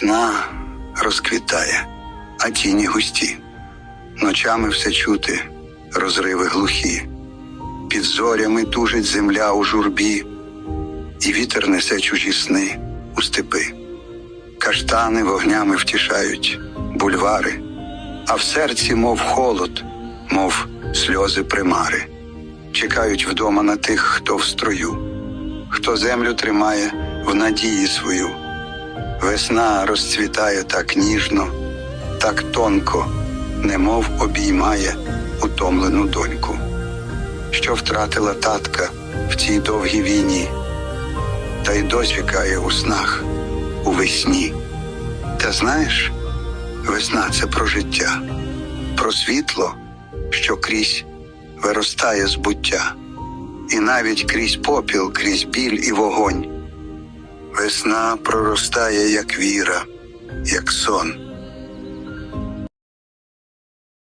Весна розквітає, а тіні густі. Ночами все чути, розриви глухі. Під зорями тужить земля у журбі, і вітер несе чужі сни у степи. Каштани вогнями втішають бульвари, а в серці, мов холод, мов сльози примари. Чекають вдома на тих, хто в строю, хто землю тримає в надії свою. Весна розцвітає так ніжно, так тонко, немов обіймає утомлену доньку, що втратила татка в цій довгій війні, та й досі кає у снах у весні. Та знаєш, весна це про життя, про світло, що крізь виростає з буття, і навіть крізь попіл, крізь біль і вогонь. Весна проростає, як віра, як сон,